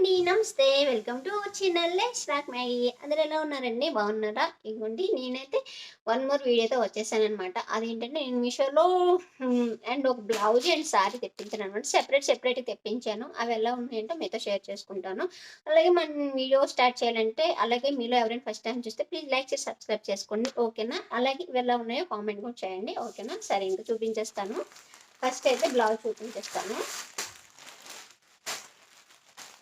అండి నమస్తే. Welcome to చిన్నల్లే స్నాక్ మ్యాగీ. అందరూ ఎలా ఉన్నారండి? బాగున్నారా? ఇదిగోండి నేనైతే వన్ మోర్ వీడియోతో వచ్చేసాను అనమాట అదేంటంటే నేను మీషోలో అండ్ ఒక బ్లౌజ్ అండ్ సారీ తెప్పించాను అనమాట సెపరేట్ సెపరేట్ తెప్పించాను. అవి ఎలా ఉన్నాయంటే మీతో షేర్ చేసుకుంటాను. అలాగే మన వీడియో స్టార్ట్ చేయాలంటే అలాగే మీలో ఎవరైనా ఫస్ట్ టైం చూస్తే ప్లీజ్ లైక్ చేసి సబ్స్క్రైబ్ చేసుకోండి. ఓకేనా? అలాగే ఇవి ఎలా ఉన్నాయో కామెంట్ కూడా చేయండి. ఓకేనా? సరే ఇంకా చూపించేస్తాను. ఫస్ట్ అయితే బ్లౌజ్ చూపించేస్తాను.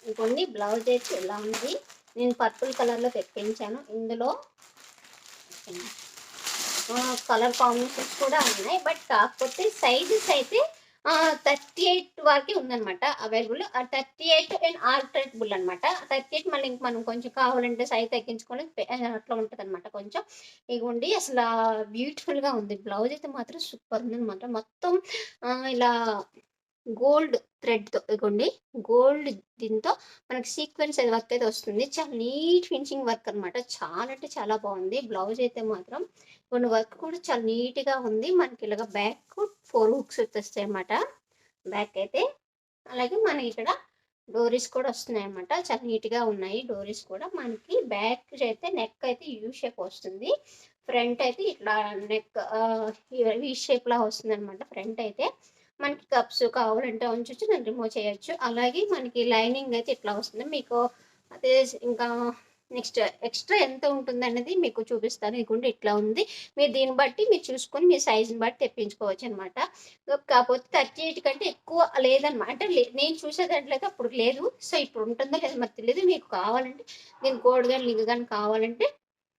ఇంకొన్ని బ్లౌజ్ అయితే ఎలా ఉంది. నేను పర్పుల్ కలర్లో తెప్పించాను. ఇందులో కలర్ కాంబినేషన్స్ కూడా ఉన్నాయి. బట్ కాకపోతే సైజెస్ అయితే థర్టీ ఎయిట్ వరకు ఉందన్నమాట available. Thirty eight and alterable అనమాట థర్టీ ఎయిట్ మళ్ళీ ఇంక మనం కొంచెం కావాలంటే సైజ్ తగ్గించుకొని అట్లా ఉంటుంది అనమాట కొంచెం. ఇగుండి అసలు బ్యూటిఫుల్గా ఉంది. బ్లౌజ్ అయితే మాత్రం సూపర్ ఉంది అనమాట మొత్తం ఇలా గోల్డ్ థ్రెడ్తో ఇగోండి. గోల్డ్ దీంతో మనకి సీక్వెన్స్ వర్క్ అయితే వస్తుంది. చాలా నీట్ ఫినిషింగ్ వర్క్ అనమాట చాలా అంటే చాలా బాగుంది. బ్లౌజ్ అయితే మాత్రం కొన్ని వర్క్ కూడా చాలా నీట్గా ఉంది. మనకి ఇలాగ బ్యాక్ ఫోర్ హుక్స్ వచ్చేస్తాయి అనమాట బ్యాక్ అయితే అలాగే మనకి ఇక్కడ డోరీస్ కూడా వస్తున్నాయి అనమాట చాలా నీట్గా ఉన్నాయి డోరీస్ కూడా. మనకి బ్యాక్ అయితే నెక్ అయితే యూ షేప్ వస్తుంది. ఫ్రంట్ అయితే ఇట్లా నెక్ ఈ షేప్లా వస్తుంది అనమాట ఫ్రంట్ అయితే మనకి కప్స్ కావాలంటే ఉంచవచ్చు దాన్ని రిమూవ్ చేయొచ్చు. అలాగే మనకి లైనింగ్ అయితే ఇట్లా వస్తుంది? మీకు అదే ఇంకా నెక్స్ట్ ఎక్స్ట్రా ఎంత ఉంటుంది అనేది మీకు చూపిస్తాను. ఇదిగోండి ఇట్లా ఉంది. మీరు దీన్ని బట్టి మీరు చూసుకొని మీ సైజుని బట్టి తెప్పించుకోవచ్చు అనమాట కాకపోతే థర్టీ ఎయిట్ కంటే ఎక్కువ లేదనమాట అంటే నేను చూసే దాంట్లో అయితే అప్పుడు లేదు. సో ఇప్పుడు ఉంటుందో లేదో మరి తెలియదు. మీకు కావాలంటే దీని కోడ్ కానీ లింక్ కానీ కావాలంటే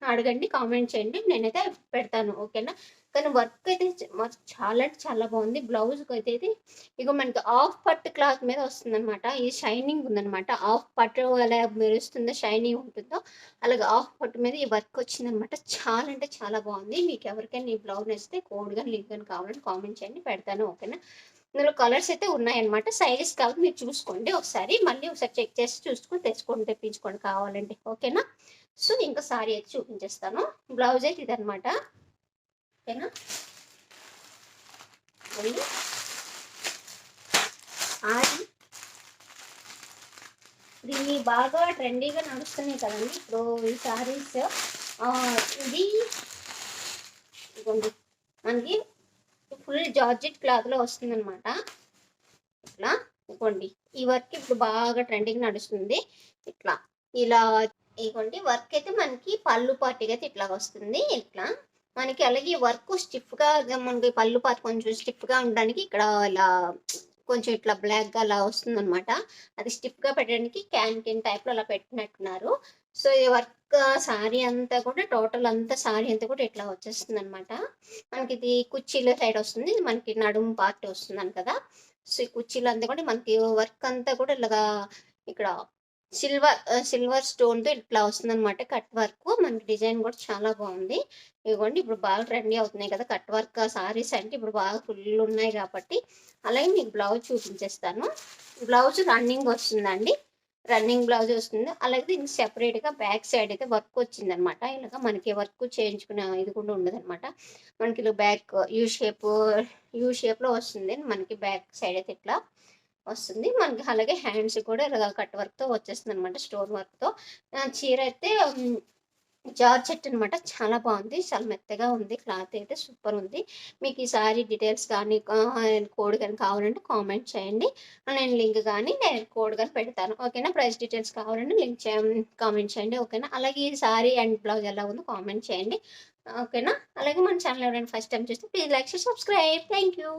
అడగండి కామెంట్ చేయండి. నేనైతే పెడతాను ఓకేనా? కానీ వర్క్ అయితే చాలా అంటే చాలా బాగుంది. బ్లౌజ్కి అయితే ఇక మనకి ఆఫ్ పట్ క్లాత్ మీద వస్తుందన్నమాట. ఇది షైనింగ్ ఉందన్నమాట. ఆఫ్ పట్ అలా మెరుస్తుందో షైనింగ్ ఉంటుందో అలాగే ఆఫ్ పట్ మీద ఈ వర్క్ వచ్చిందనమాట చాలా అంటే చాలా బాగుంది. మీకు ఎవరికైనా ఈ బ్లౌజ్ నచ్చితే కోడ్గా కానీ లింక్ కానీ కావాలంటే కామెంట్ చేయండి పెడతాను ఓకేనా? ఇందులో కలర్స్ అయితే ఉన్నాయన్నమాట. సైజెస్ కాబట్టి మీరు చూసుకోండి ఒకసారి. మళ్ళీ ఒకసారి చెక్ చేసి చూసుకొని తెచ్చుకొని తెప్పించుకోండి కావాలంటే ఓకేనా? సో ఇంకా సారీ అయితే చూపించేస్తాను. బ్లౌజ్ అయితే ఇదనమాట ఓకేనా? ఆది. ఇది బాగా ట్రెండీగా నడుస్తున్నాయి కదండి ఇప్పుడు ఈ సారీస్. ఇది ఇదిగోండి. మనకి ఫుల్ జార్జెట్ క్లాత్లో వస్తుందన్నమాట. ఇట్లా. ఇదిగోండి. ఈ వర్క్ ఇప్పుడు బాగా ట్రెండింగ్ నడుస్తుంది. ఇట్లా. ఇలా ఇదిగోండి వర్క్ అయితే మనకి పళ్ళు పాటిగా అయితే ఇట్లా వస్తుంది. ఇట్లా మనకి అలాగే వర్క్ స్టిఫ్గా మనకి పళ్ళు పార్ట్ కొంచెం స్టిఫ్గా ఉండడానికి ఇక్కడ ఇలా కొంచెం ఇట్లా బ్లాక్గా అలా వస్తుంది అనమాట అది స్టిఫ్గా పెట్టడానికి క్యాంటీన్ టైప్లో అలా పెట్టినట్టున్నారు. సో ఈ వర్క్ సారీ అంతా కూడా టోటల్ అంతా సారీ అంతా కూడా ఇట్లా వచ్చేస్తుంది అనమాట మనకి ఇది కుర్చీల సైడ్ వస్తుంది. మనకి నడుము పార్ట్ వస్తుంది కదా. సో ఈ కుర్చీలు అంతా కూడా మనకి వర్క్ అంతా కూడా ఇలాగా ఇక్కడ సిల్వర్ సిల్వర్ స్టోన్తో ఇట్లా వస్తుంది అనమాట కట్ వర్క్. మనకి డిజైన్ కూడా చాలా బాగుంది. ఇవ్వండి ఇప్పుడు బాగా ట్రెండీ అవుతున్నాయి కదా కట్ వర్క్ సారీస్ అంటే ఇప్పుడు బాగా ఫుల్ ఉన్నాయి కాబట్టి అలాగే మీకు బ్లౌజ్ చూపించేస్తాను. బ్లౌజ్ రన్నింగ్ వస్తుందండి. రన్నింగ్ బ్లౌజ్ వస్తుంది. అలాగే దీనికి సెపరేట్గా బ్యాక్ సైడ్ అయితే వర్క్ వచ్చింది అనమాట ఇలాగ మనకి వర్క్ చేయించుకునే ఇది కూడా ఉండదనమాట మనకి ఇలా బ్యాక్ యూ షేప్ యూ షేప్లో వస్తుంది. మనకి బ్యాక్ సైడ్ అయితే ఇట్లా వస్తుంది. మనకి అలాగే హ్యాండ్స్ కూడా ఇలా కట్ వర్క్తో వచ్చేస్తుంది అనమాట స్టోన్ వర్క్తో చీర అయితే జార్జెట్ అనమాట చాలా బాగుంది. చాలా మెత్తగా ఉంది. క్లాత్ అయితే సూపర్ ఉంది. మీకు ఈ సారీ డీటెయిల్స్ కానీ కోడ్ కానీ కావాలంటే కామెంట్ చేయండి. నేను లింక్ కానీ నేను కోడ్ కానీ పెడతాను. ఓకేనా? ప్రైస్ డీటెయిల్స్ కావాలంటే లింక్ కామెంట్ చేయండి. ఓకేనా? అలాగే ఈ సారీ అండ్ బ్లౌజ్ ఎలా ఉందో కామెంట్ చేయండి. ఓకేనా? అలాగే మన ఛానల్ ఎవరైనా ఫస్ట్ టైం చూస్తే please like subscribe thank you